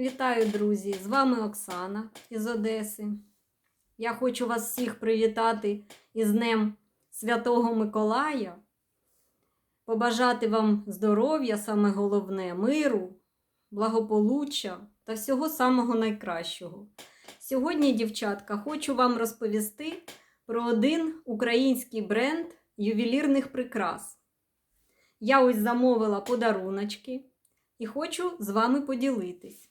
Вітаю, друзі! З вами Оксана із Одеси. Я хочу вас всіх привітати із Днем Святого Миколая, побажати вам здоров'я, саме головне, миру, благополуччя та всього самого найкращого. Сьогодні, дівчатка, хочу вам розповісти про один український бренд ювелірних прикрас. Я ось замовила подаруночки і хочу з вами поділитись.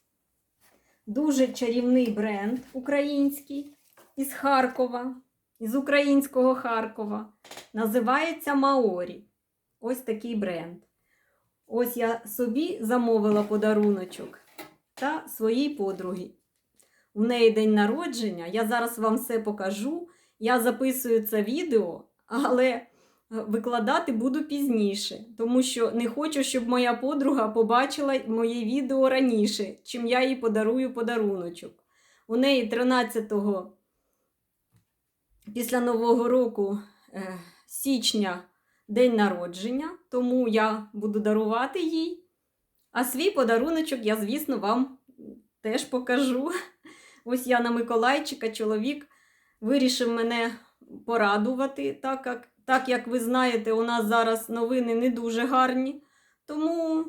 Дуже чарівний бренд український із Харкова, із українського Харкова. Називається Маорі. Ось такий бренд. Ось я собі замовила подаруночок та своїй подругі. У неї день народження. Я зараз вам все покажу. Я записую це відео, але викладати буду пізніше, тому що не хочу, щоб моя подруга побачила моє відео раніше, чим я їй подарую подаруночок. У неї 13-го після Нового року е, січня день народження, тому я буду дарувати їй. А свій подаруночок я, звісно, вам теж покажу. Ось я на Миколайчика, чоловік вирішив мене порадувати, так як так як ви знаєте, у нас зараз новини не дуже гарні. Тому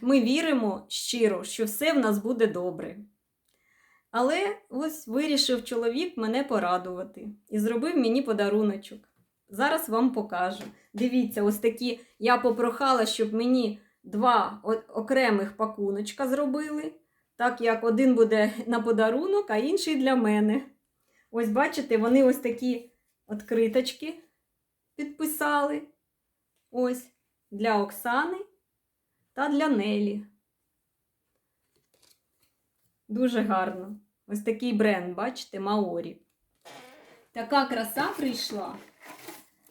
ми віримо щиро, що все в нас буде добре. Але ось вирішив чоловік мене порадувати і зробив мені подаруночок. Зараз вам покажу. Дивіться, ось такі я попрохала, щоб мені два окремих пакуночка зробили. Так як один буде на подарунок, а інший для мене. Ось бачите, вони ось такі откриточки підписали. Ось для Оксани та для Нелі. Дуже гарно. Ось такий бренд, бачите, Маорі. Така краса прийшла.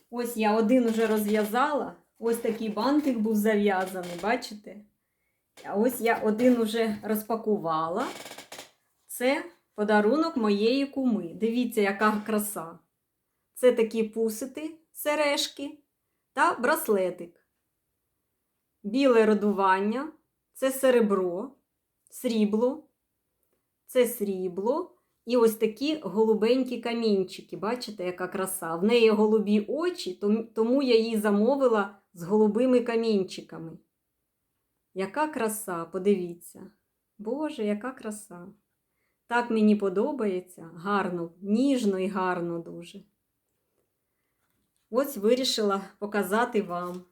Ось я один уже розв'язала. Ось такий бантик був зав'язаний, бачите? А ось я один уже розпакувала. Це подарунок моєї куми. Дивіться, яка краса. Це такі пусити, сережки та браслетик. Біле родування це серебро, срібло, це срібло. І ось такі голубенькі камінчики. Бачите, яка краса. В неї голубі очі, тому я її замовила з голубими камінчиками. Яка краса, подивіться. Боже, яка краса. Так мені подобається. Гарно, ніжно і гарно дуже. Ось вирішила показати вам.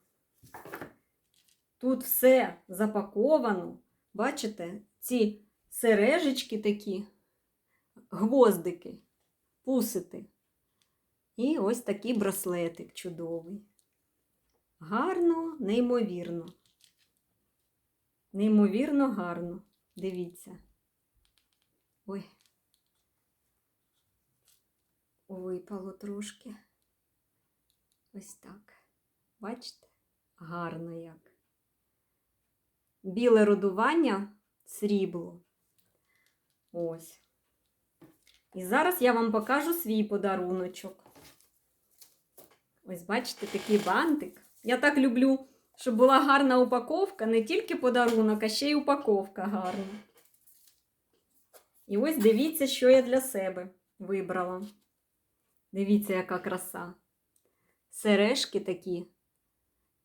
Тут все запаковано. Бачите, ці сережечки такі, гвоздики, пусити. І ось такий браслетик чудовий. Гарно, неймовірно. Неймовірно гарно. Дивіться. Ой, випало трошки. Ось так. Бачите? Гарно як. Біле родування срібло. Ось. І зараз я вам покажу свій подаруночок. Ось, бачите, такий бантик. Я так люблю, щоб була гарна упаковка, не тільки подарунок, а ще й упаковка гарна. І ось дивіться, що я для себе вибрала. Дивіться, яка краса сережки такі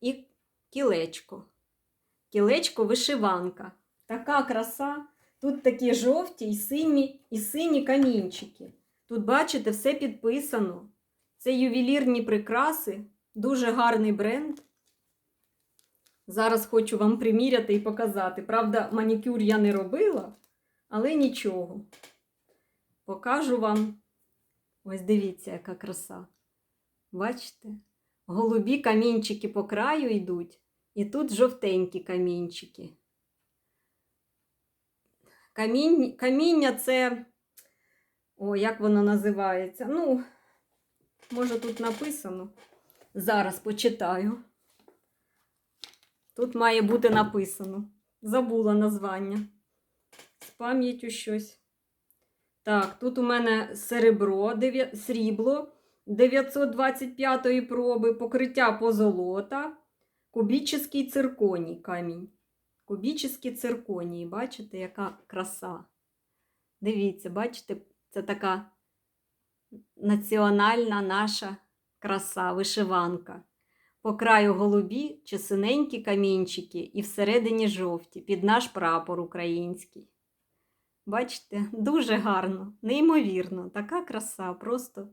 і кілечко. Кілечко вишиванка. Така краса. Тут такі жовті і сині, і сині камінчики. Тут, бачите, все підписано. Це ювелірні прикраси, дуже гарний бренд. Зараз хочу вам приміряти і показати. Правда, манікюр я не робила, але нічого. Покажу вам. Ось дивіться, яка краса. Бачите? Голубі камінчики по краю йдуть, і тут жовтенькі камінчики. Камінь, Каміння це, о, як воно називається? Ну, може, тут написано. Зараз почитаю. Тут має бути написано. Забула названня. З пам'яттю щось. Так, тут у мене серебро, срібло. 925 проби, покриття позолота, кубічний цирконій камінь. Кубічні цирконії. Бачите, яка краса. Дивіться, бачите, це така національна наша краса, вишиванка. По краю голубі чи синенькі камінчики і всередині жовті, під наш прапор український. Бачите, дуже гарно, неймовірно, така краса, просто.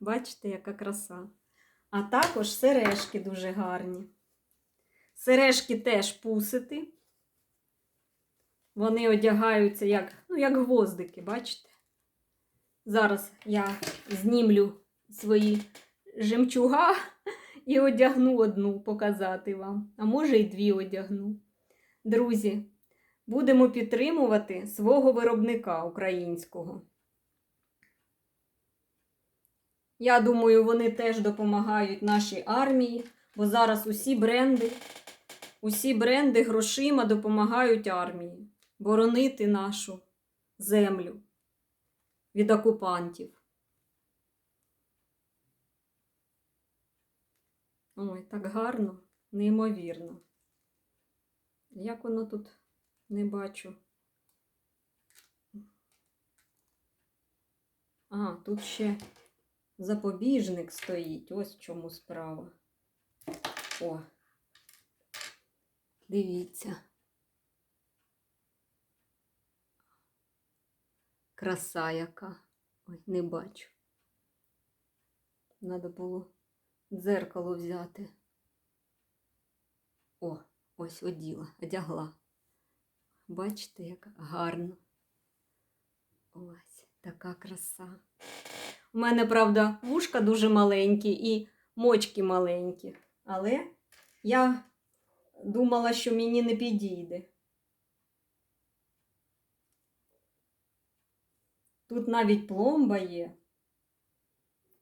Бачите, яка краса. А також сережки дуже гарні. Сережки теж пусити. Вони одягаються як, ну, як гвоздики, бачите? Зараз я знімлю свої жемчуга і одягну одну показати вам. А може й дві одягну. Друзі, будемо підтримувати свого виробника українського. Я думаю, вони теж допомагають нашій армії, бо зараз усі бренди, усі бренди грошима допомагають армії боронити нашу землю від окупантів. Ой, так гарно, неймовірно. Як воно тут не бачу? А, тут ще запобіжник стоїть. Ось в чому справа. О, дивіться. Краса яка. Ой, не бачу. Надо було дзеркало взяти. О, ось оділа, одягла. Бачите, як гарно. Ось така краса. У мене, правда, вушка дуже маленькі і мочки маленькі. Але я думала, що мені не підійде. Тут навіть пломба є.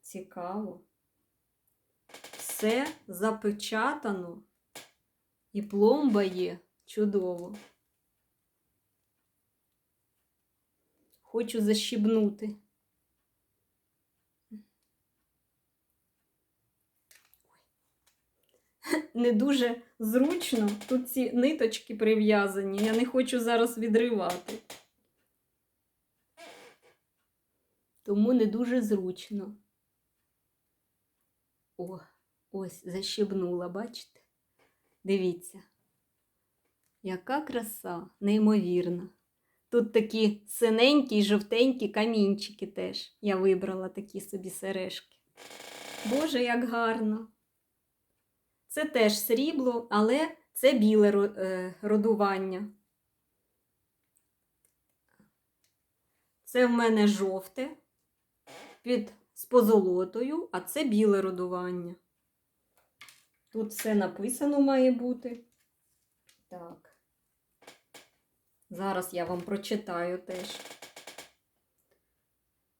Цікаво. Все запечатано. І пломба є чудово. Хочу защібнути. Не дуже зручно. Тут ці ниточки прив'язані. Я не хочу зараз відривати. Тому не дуже зручно. О, ось защебнула, бачите? Дивіться, яка краса, неймовірна. Тут такі синенькі і жовтенькі камінчики теж. Я вибрала такі собі сережки. Боже, як гарно! Це теж срібло, але це біле е, родування. Це в мене жовте під з позолотою, а це біле родування. Тут все написано має бути. Так. Зараз я вам прочитаю теж.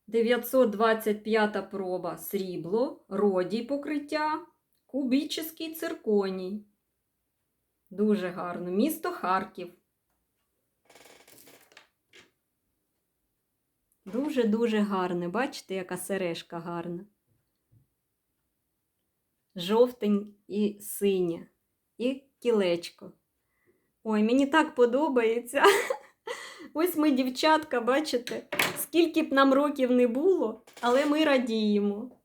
925 проба срібло, родій покриття, кубічний цирконій. Дуже гарно. Місто Харків. Дуже-дуже гарне. Бачите, яка сережка гарна. Жовтень і синє. І кілечко. Ой, мені так подобається. Ось ми, дівчатка, бачите, скільки б нам років не було, але ми радіємо.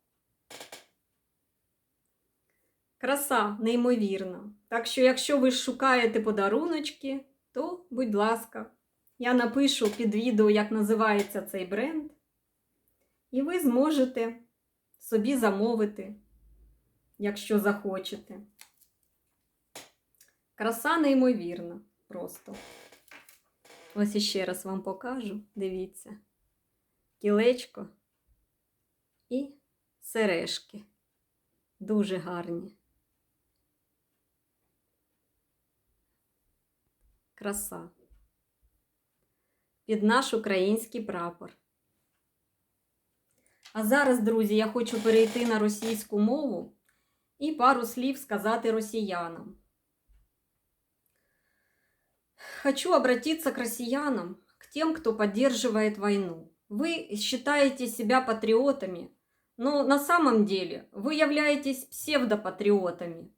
Краса, неймовірна. Так що, якщо ви шукаєте подаруночки, то, будь ласка, я напишу під відео, як називається цей бренд, і ви зможете собі замовити, якщо захочете. Краса неймовірна просто. Ось іще раз вам покажу. Дивіться. Кілечко і сережки. Дуже гарні. Краса. Під наш український прапор. А зараз, друзі, я хочу перейти на російську мову і пару слів сказати росіянам. Хочу обратиться к россиянам, к тем, кто поддерживает войну. Вы считаете себя патриотами, но на самом деле вы являетесь псевдопатриотами.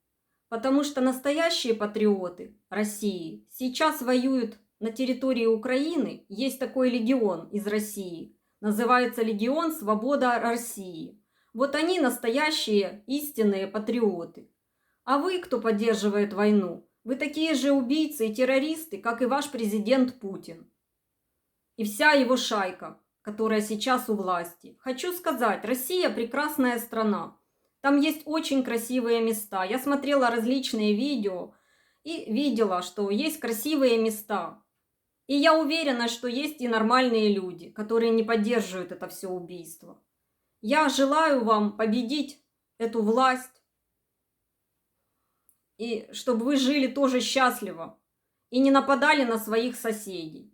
Потому что настоящие патриоты России сейчас воюют на территории Украины. Есть такой легион из России. Называется Легион Свобода России. Вот они настоящие истинные патриоты. А вы, кто поддерживает войну, вы такие же убийцы и террористы, как и ваш президент Путин. И вся его шайка, которая сейчас у власти. Хочу сказать, Россия прекрасная страна. Там есть очень красивые места. Я смотрела различные видео и видела, что есть красивые места. И я уверена, что есть и нормальные люди, которые не поддерживают это все убийство. Я желаю вам победить эту власть, и чтобы вы жили тоже счастливо и не нападали на своих соседей.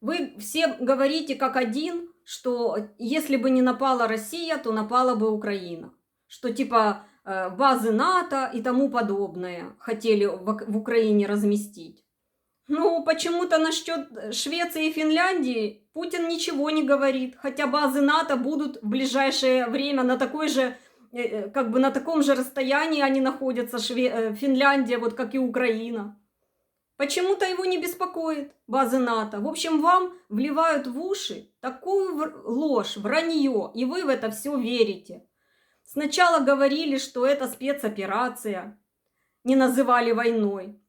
Вы все говорите как один, что если бы не напала Россия, то напала бы Украина. Что типа э, базы НАТО и тому подобное хотели в, Украине разместить. Ну, почему-то насчет Швеции и Финляндии Путин ничего не говорит, хотя базы НАТО будут в ближайшее время на такой же, э, как бы на таком же расстоянии они находятся, Шве... э, Финляндия, вот как и Украина. Почему-то его не беспокоит базы НАТО. В общем, вам вливают в уши такую ложь, вранье, и вы в это все верите. Сначала говорили, что это спецоперация, не называли войной.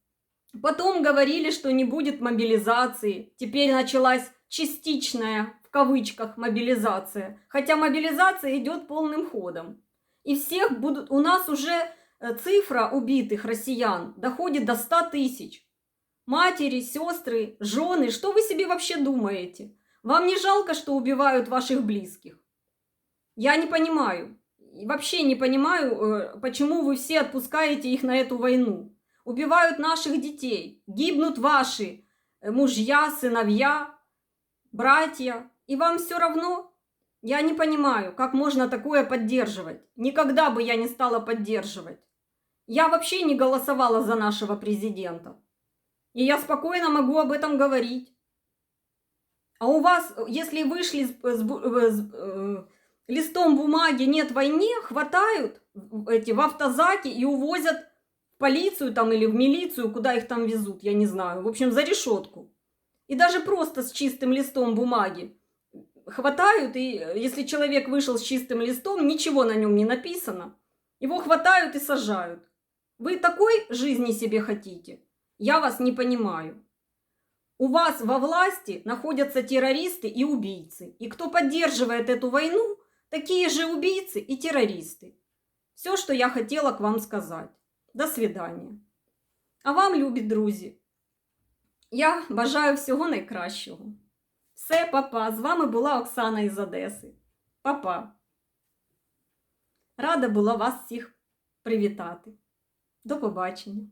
Потом говорили, что не будет мобилизации. Теперь началась частичная, в кавычках, мобилизация. Хотя мобилизация идет полным ходом. И всех будут... У нас уже э, цифра убитых россиян доходит до 100 тысяч. Матери, сестры, жены, что вы себе вообще думаете? Вам не жалко, что убивают ваших близких? Я не понимаю. Вообще не понимаю, э, почему вы все отпускаете их на эту войну. Убивают наших детей, гибнут ваши э, мужья, сыновья, братья. И вам все равно? Я не понимаю, как можно такое поддерживать. Никогда бы я не стала поддерживать. Я вообще не голосовала за нашего президента. И я спокойно могу об этом говорить. А у вас, если вышли с, с э, с, э, листом бумаги «нет войне», хватают эти в автозаке и увозят в полицию там или в милицию, куда их там везут, я не знаю. В общем, за решетку. И даже просто с чистым листом бумаги хватают, и э, если человек вышел с чистым листом, ничего на нем не написано, его хватают и сажают. Вы такой жизни себе хотите? Я вас не понимаю. У вас во власти находятся террористы и убийцы. И кто поддерживает эту войну, такие же убийцы и террористы. Все, что я хотела к вам сказать. До свидання. А вам, любі друзі, я бажаю всього найкращого. Все, папа. З вами була Оксана із Одеси. Папа. Рада була вас всіх привітати. До побачення.